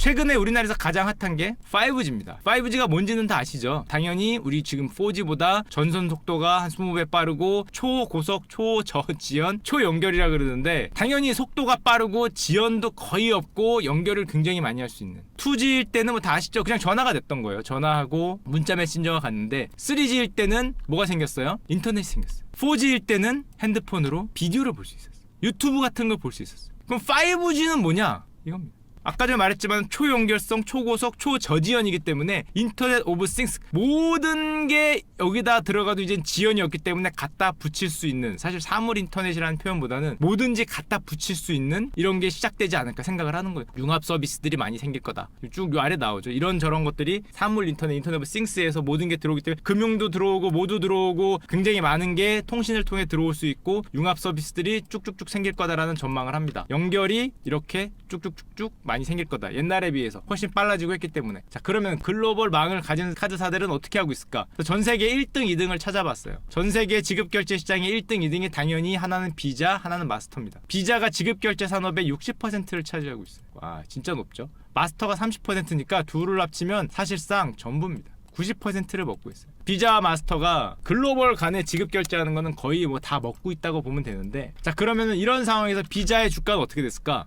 최근에 우리나라에서 가장 핫한 게 5G입니다. 5G가 뭔지는 다 아시죠? 당연히 우리 지금 4G보다 전선 속도가 한 20배 빠르고 초고속, 초저지연, 초연결이라 그러는데 당연히 속도가 빠르고 지연도 거의 없고 연결을 굉장히 많이 할 수 있는 2G일 때는 뭐 다 아시죠? 그냥 전화가 됐던 거예요. 전화하고 문자 메신저가 갔는데 3G일 때는 뭐가 생겼어요? 인터넷이 생겼어요. 4G일 때는 핸드폰으로 비디오를 볼 수 있었어요. 유튜브 같은 걸 볼 수 있었어요. 그럼 5G는 뭐냐? 이겁니다. 아까 전에 말했지만 초연결성, 초고속, 초저지연이기 때문에 인터넷 오브 싱스 모든 게 여기다 들어가도 이제 지연이 없기 때문에 갖다 붙일 수 있는 사실 사물 인터넷이라는 표현보다는 뭐든지 갖다 붙일 수 있는 이런 게 시작되지 않을까 생각을 하는 거예요. 융합 서비스들이 많이 생길 거다. 쭉 요 아래 나오죠. 이런 저런 것들이 사물 인터넷, 인터넷 오브 싱스에서 모든 게 들어오기 때문에 금융도 들어오고 모두 들어오고 굉장히 많은 게 통신을 통해 들어올 수 있고 융합 서비스들이 쭉쭉쭉 생길 거다라는 전망을 합니다. 연결이 이렇게 쭉쭉쭉쭉 많이 생길 거다. 옛날에 비해서 훨씬 빨라지고 했기 때문에. 자, 그러면 글로벌 망을 가진 카드사들은 어떻게 하고 있을까? 전 세계 1등, 2등을 찾아봤어요. 전 세계 지급 결제 시장의 1등, 2등이 당연히 하나는 비자, 하나는 마스터입니다. 비자가 지급 결제 산업의 60%를 차지하고 있어요. 와, 진짜 높죠. 마스터가 30%니까 둘을 합치면 사실상 전부입니다. 90%를 먹고 있어요. 비자와 마스터가 글로벌 간에 지급 결제하는 거는 거의 뭐 다 먹고 있다고 보면 되는데 자 그러면은 이런 상황에서 비자의 주가가 어떻게 됐을까?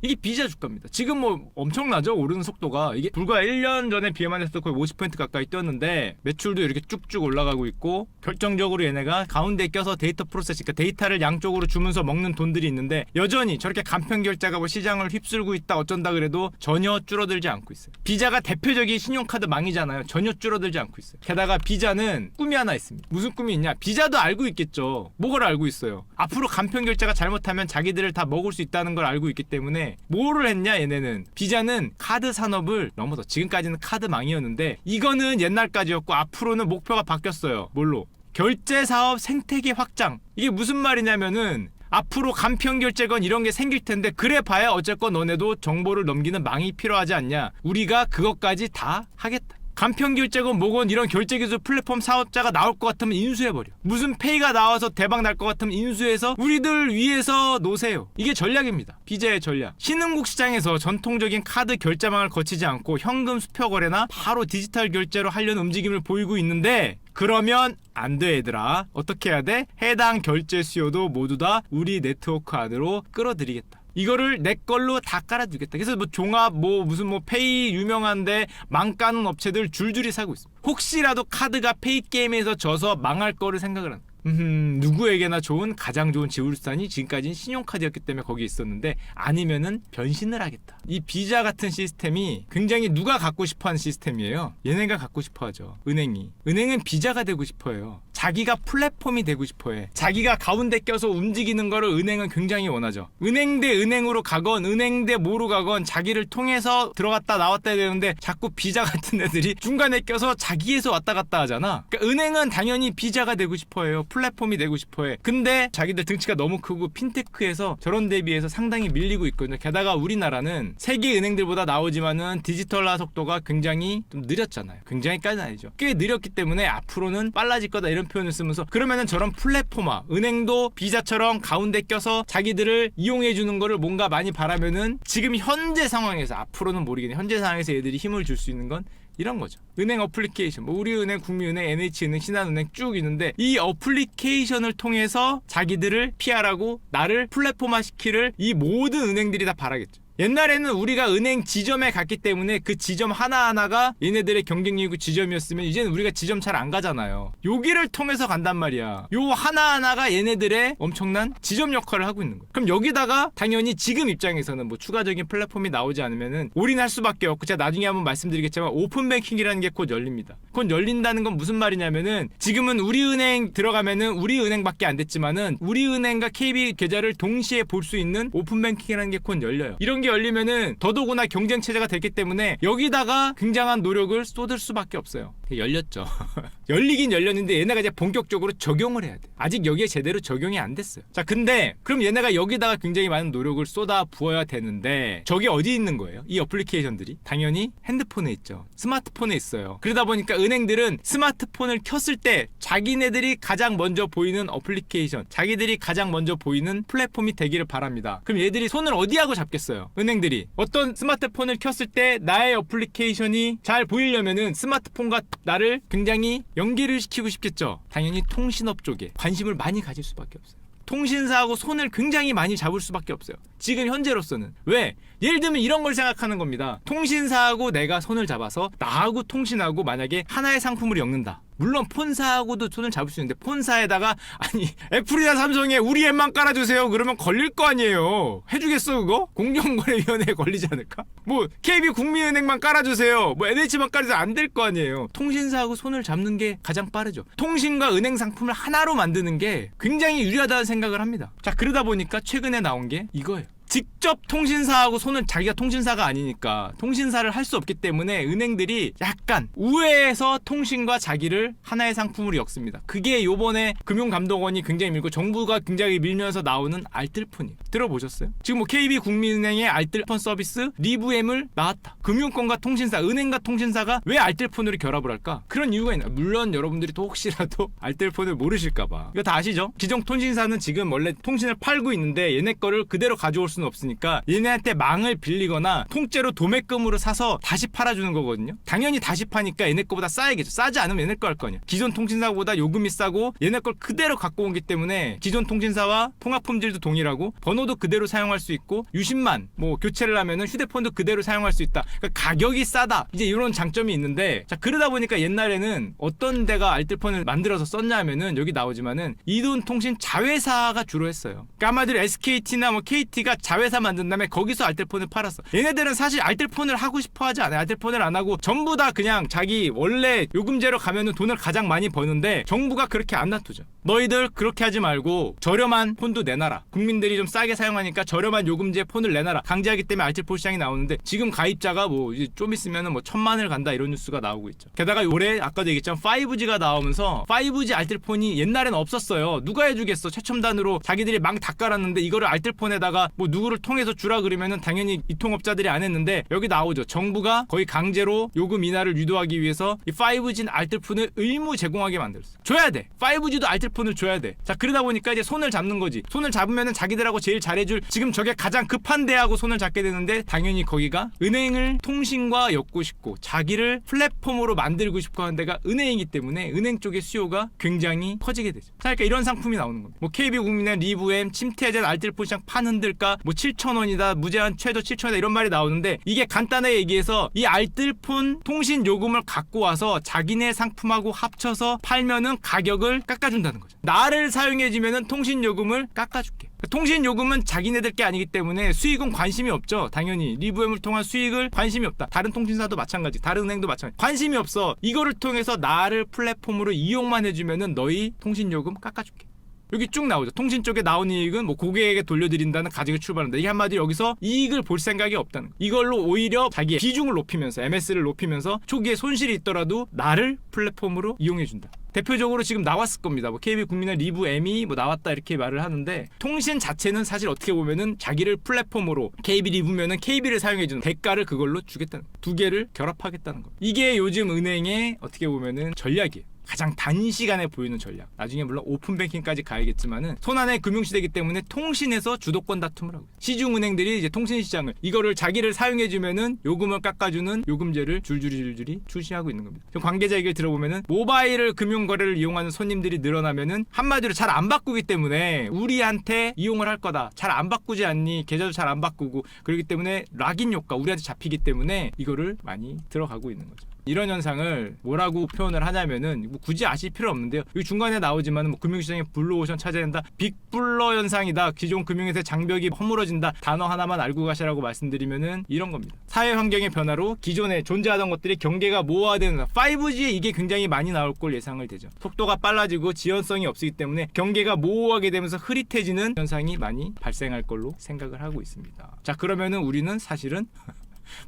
이게 비자 주가입니다. 지금 뭐 엄청나죠? 오르는 속도가. 이게 불과 1년 전에 비해만 해도 거의 50% 가까이 뛰었는데 매출도 이렇게 쭉쭉 올라가고 있고 결정적으로 얘네가 가운데 껴서 데이터 프로세스, 그러니까 데이터를 양쪽으로 주면서 먹는 돈들이 있는데 여전히 저렇게 간편 결제가 뭐 시장을 휩쓸고 있다 어쩐다 그래도 전혀 줄어들지 않고 있어요. 비자가 대표적인 신용카드 망이잖아요. 전혀 줄어들지 않고 있어요. 게다가 비자는 꿈이 하나 있습니다. 무슨 꿈이 있냐? 비자도 알고 있겠죠. 뭐를 알고 있어요? 앞으로 간편 결제가 잘못하면 자기들을 다 먹을 수 있다는 걸 알고 있기 때문에 뭐를 했냐 얘네는 비자는 카드 산업을 넘어서 지금까지는 카드 망이었는데 이거는 옛날까지였고 앞으로는 목표가 바뀌었어요. 뭘로? 결제 사업 생태계 확장. 이게 무슨 말이냐면은 앞으로 간편 결제건 이런 게 생길 텐데 그래 봐야 어쨌건 너네도 정보를 넘기는 망이 필요하지 않냐. 우리가 그것까지 다 하겠다. 간편 결제건 뭐건 이런 결제 기술 플랫폼 사업자가 나올 것 같으면 인수해버려. 무슨 페이가 나와서 대박 날 것 같으면 인수해서 우리들 위해서 놓으세요. 이게 전략입니다. 비자의 전략. 신흥국 시장에서 전통적인 카드 결제망을 거치지 않고 현금 수표 거래나 바로 디지털 결제로 하려는 움직임을 보이고 있는데 그러면 안 돼 얘들아. 어떻게 해야 돼? 해당 결제 수요도 모두 다 우리 네트워크 안으로 끌어들이겠다. 이거를 내 걸로 다 깔아주겠다. 그래서 뭐 종합 뭐 무슨 뭐 페이 유명한데 망 까는 업체들 줄줄이 사고 있어. 혹시라도 카드가 페이 게임에서 져서 망할 거를 생각을 하는. 음, 누구에게나 좋은 가장 좋은 지불수단이 지금까지는 신용카드였기 때문에 거기 있었는데 아니면은 변신을 하겠다. 이 비자 같은 시스템이 굉장히 누가 갖고 싶어 하는 시스템이에요. 얘네가 갖고 싶어 하죠. 은행이. 은행은 비자가 되고 싶어요. 자기가 플랫폼이 되고 싶어 해. 자기가 가운데 껴서 움직이는 거를 은행은 굉장히 원하죠. 은행 대 은행으로 가건 은행 대 뭐로 가건 자기를 통해서 들어갔다 나왔다 해야 되는데 자꾸 비자 같은 애들이 중간에 껴서 자기에서 왔다 갔다 하잖아. 그러니까 은행은 당연히 비자가 되고 싶어 해요. 플랫폼이 되고 싶어 해. 근데 자기들 등치가 너무 크고 핀테크에서 저런 대비해서 상당히 밀리고 있거든요. 게다가 우리나라는 세계 은행들보다 나오지만은 디지털화 속도가 굉장히 좀 느렸잖아요. 굉장히 까지는 아니죠. 꽤 느렸기 때문에 앞으로는 빨라질 거다 이런 표현을 쓰면서 그러면은 저런 플랫폼화 은행도 비자처럼 가운데 껴서 자기들을 이용해 주는 거를 뭔가 많이 바라면은 지금 현재 상황에서 앞으로는 모르겠네. 현재 상황에서 얘들이 힘을 줄 수 있는 건 이런 거죠. 은행 어플리케이션, 뭐 우리은행, 국민은행, NH은행, 신한은행 쭉 있는데 이 어플리케이션을 통해서 자기들을 피하라고 나를 플랫폼화 시키를 이 모든 은행들이 다 바라겠죠. 옛날에는 우리가 은행 지점에 갔기 때문에 그 지점 하나하나가 얘네들의 경쟁력이고 지점이었으면 이제는 우리가 지점 잘 안 가잖아요. 여기를 통해서 간단 말이야. 요 하나하나가 얘네들의 엄청난 지점 역할을 하고 있는 거야. 그럼 여기다가 당연히 지금 입장에서는 뭐 추가적인 플랫폼이 나오지 않으면은 올인할 수밖에 없고 제가 나중에 한번 말씀드리겠지만 오픈뱅킹이라는 게 곧 열립니다. 곧 열린다는 건 무슨 말이냐면은 지금은 우리은행 들어가면은 우리은행밖에 안 됐지만은 우리은행과 KB 계좌를 동시에 볼 수 있는 오픈뱅킹이라는 게 곧 열려요. 이런 게 열리면은 더더구나 경쟁 체제가 됐기 때문에 여기다가 굉장한 노력을 쏟을 수밖에 없어요. 열렸죠. 열리긴 열렸는데 얘네가 이제 본격적으로 적용을 해야 돼. 아직 여기에 제대로 적용이 안 됐어요. 자, 근데 그럼 얘네가 여기다가 굉장히 많은 노력을 쏟아 부어야 되는데 저게 어디 있는 거예요? 이 어플리케이션들이 당연히 핸드폰에 있죠. 스마트폰에 있어요. 그러다 보니까 은행들은 스마트폰을 켰을 때 자기네들이 가장 먼저 보이는 어플리케이션, 자기들이 가장 먼저 보이는 플랫폼이 되기를 바랍니다. 그럼 얘들이 손을 어디 하고 잡겠어요? 은행들이 어떤 스마트폰을 켰을 때 나의 어플리케이션이 잘 보이려면은 스마트폰과 나를 굉장히 연계를 시키고 싶겠죠. 당연히 통신업 쪽에 관심을 많이 가질 수밖에 없어요. 통신사하고 손을 굉장히 많이 잡을 수밖에 없어요. 지금 현재로서는 왜? 예를 들면 이런 걸 생각하는 겁니다. 통신사하고 내가 손을 잡아서 나하고 통신하고 만약에 하나의 상품을 엮는다. 물론 폰사하고도 손을 잡을 수 있는데 폰사에다가 아니 애플이나 삼성에 우리 앱만 깔아주세요. 그러면 걸릴 거 아니에요. 해주겠어 그거? 공정거래위원회에 걸리지 않을까? 뭐 KB 국민은행만 깔아주세요. 뭐 NH만 깔아주세요 안될 거 아니에요. 통신사하고 손을 잡는 게 가장 빠르죠. 통신과 은행 상품을 하나로 만드는 게 굉장히 유리하다는 생각을 합니다. 자 그러다 보니까 최근에 나온 게 이거예요 직접 통신사하고 손은 자기가 통신사가 아니니까 통신사를 할 수 없기 때문에 은행들이 약간 우회해서 통신과 자기를 하나의 상품으로 엮습니다. 그게 요번에 금융감독원이 굉장히 밀고 정부가 굉장히 밀면서 나오는 알뜰폰이에요. 들어보셨어요? 지금 뭐 KB 국민은행의 알뜰폰 서비스 리브엠을 나왔다. 금융권과 통신사, 은행과 통신사가 왜 알뜰폰으로 결합을 할까? 그런 이유가 있나? 물론 여러분들이 또 혹시라도 알뜰폰을 모르실까봐 이거 다 아시죠? 기존 통신사는 지금 원래 통신을 팔고 있는데 얘네 거를 그대로 가져올 수는 없으니까 얘네한테 망을 빌리거나 통째로 도매금으로 사서 다시 팔아주는 거거든요. 당연히 다시 파니까 얘네 거보다 싸야겠죠. 싸지 않으면 얘네 거 할거 아니야. 기존 통신사보다 요금이 싸고 얘네 걸 그대로 갖고 오기 때문에 기존 통신사와 통합 품질도 동일하고 번호도 그대로 사용할 수 있고 유심만 뭐 교체를 하면은 휴대폰도 그대로 사용할 수 있다. 그러니까 가격이 싸다. 이제 이런 장점이 있는데 자 그러다 보니까 옛날에는 어떤 데가 알뜰폰을 만들어서 썼냐면은 여기 나오지만은 이돈 통신 자회사가 주로 했어요. 그러니까 한마디로 SKT나 뭐 KT가 자회사 만든 다음에 거기서 알뜰폰을 팔았어. 얘네들은 사실 알뜰폰을 하고 싶어 하지 않아요. 알뜰폰을 안 하고 전부 다 그냥 자기 원래 요금제로 가면은 돈을 가장 많이 버는데 정부가 그렇게 안 놔두죠. 너희들 그렇게 하지 말고 저렴한 폰도 내놔라. 국민들이 좀 싸게 사용하니까 저렴한 요금제 폰을 내놔라. 강제하기 때문에 알뜰폰 시장이 나오는데 지금 가입자가 뭐 좀 있으면은 뭐 천만을 간다 이런 뉴스가 나오고 있죠. 게다가 올해 아까도 얘기했지만 5G가 나오면서 5G 알뜰폰이 옛날에는 없었어요. 누가 해주겠어? 최첨단으로 자기들이 망 다 깔았는데 이거를 알뜰폰에다가 뭐 누 구를 통해서 주라 그러면은 당연히 이통업자들이 안 했는데 여기 나오죠. 정부가 거의 강제로 요금 인하를 유도하기 위해서 이 5G 알뜰폰을 의무 제공하게 만들었어. 줘야 돼. 5G도 알뜰폰을 줘야 돼. 자 그러다 보니까 이제 손을 잡는 거지. 손을 잡으면은 자기들하고 제일 잘해줄 지금 저게 가장 급한 데하고 손을 잡게 되는데 당연히 거기가 은행을 통신과 엮고 싶고 자기를 플랫폼으로 만들고 싶어 하는 데가 은행이기 때문에 은행 쪽의 수요가 굉장히 커지게 되죠. 자 그러니까 이런 상품이 나오는 겁니다. 뭐 KB국민의 리브엠 침태제 알뜰폰 시장 판 흔들까 뭐 7,000원이다 무제한 최저 7,000원이다 이런 말이 나오는데 이게 간단하게 얘기해서 이 알뜰폰 통신 요금을 갖고 와서 자기네 상품하고 합쳐서 팔면은 가격을 깎아준다는 거죠. 나를 사용해주면은 통신 요금을 깎아줄게. 통신 요금은 자기네들 게 아니기 때문에 수익은 관심이 없죠. 당연히 리브엠을 통한 수익을 관심이 없다. 다른 통신사도 마찬가지, 다른 은행도 마찬가지. 관심이 없어. 이거를 통해서 나를 플랫폼으로 이용만 해주면은 너희 통신 요금 깎아줄게. 여기 쭉 나오죠. 통신 쪽에 나온 이익은 뭐 고객에게 돌려드린다는 가정에 출발한다. 이게 한마디로 여기서 이익을 볼 생각이 없다는 거. 이걸로 오히려 자기의 비중을 높이면서 MS를 높이면서 초기에 손실이 있더라도 나를 플랫폼으로 이용해준다. 대표적으로 지금 나왔을 겁니다. 뭐 KB 국민의 리브 M이 뭐 나왔다 이렇게 말을 하는데 통신 자체는 사실 어떻게 보면은 자기를 플랫폼으로 KB 리브면은 KB를 사용해주는 대가를 그걸로 주겠다는 거. 두 개를 결합하겠다는 거. 이게 요즘 은행의 어떻게 보면은 전략이에요. 가장 단시간에 보이는 전략. 나중에 물론 오픈뱅킹까지 가야겠지만은 손안의 금융시대이기 때문에 통신에서 주도권 다툼을 하고. 시중은행들이 이제 통신 시장을 이거를 자기를 사용해 주면은 요금을 깎아주는 요금제를 줄줄이 줄줄이 출시하고 있는 겁니다. 관계자 얘기를 들어보면은 모바일을 금융 거래를 이용하는 손님들이 늘어나면은 한마디로 잘 안 바꾸기 때문에 우리한테 이용을 할 거다. 잘 안 바꾸지 않니? 계좌도 잘 안 바꾸고 그렇기 때문에 락인 효과 우리한테 잡히기 때문에 이거를 많이 들어가고 있는 거죠. 이런 현상을 뭐라고 표현을 하냐면은 뭐 굳이 아실 필요 없는데요. 여기 중간에 나오지만 뭐 금융시장에 블루오션 찾아낸다, 빅블러 현상이다, 기존 금융에서 장벽이 허물어진다 단어 하나만 알고 가시라고 말씀드리면은 이런 겁니다. 사회 환경의 변화로 기존에 존재하던 것들이 경계가 모호화되는 5G에 이게 굉장히 많이 나올 걸 예상을 되죠. 속도가 빨라지고 지연성이 없기 때문에 경계가 모호하게 되면서 흐릿해지는 현상이 많이 발생할 걸로 생각을 하고 있습니다. 자 그러면은 우리는 사실은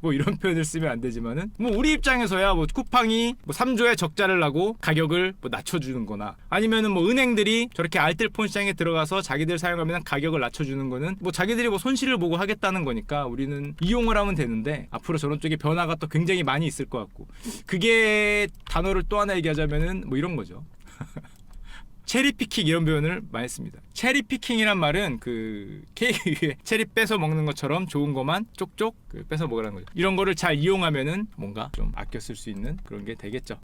뭐 이런 표현을 쓰면 안 되지만은 뭐 우리 입장에서야 뭐 쿠팡이 뭐 3조의 적자를 나고 가격을 뭐 낮춰주는 거나 아니면은 뭐 은행들이 저렇게 알뜰폰 시장에 들어가서 자기들 사용하면 가격을 낮춰주는 거는 뭐 자기들이 뭐 손실을 보고 하겠다는 거니까 우리는 이용을 하면 되는데 앞으로 저런 쪽에 변화가 또 굉장히 많이 있을 것 같고 그게 단어를 또 하나 얘기하자면은 뭐 이런 거죠. 체리 피킹 이런 표현을 많이 씁니다. 체리 피킹이란 말은 그 케이크 위에 체리 빼서 먹는 것처럼 좋은 것만 쪽쪽 그 빼서 먹으라는 거죠. 이런 거를 잘 이용하면은 뭔가 좀 아껴 쓸 수 있는 그런 게 되겠죠.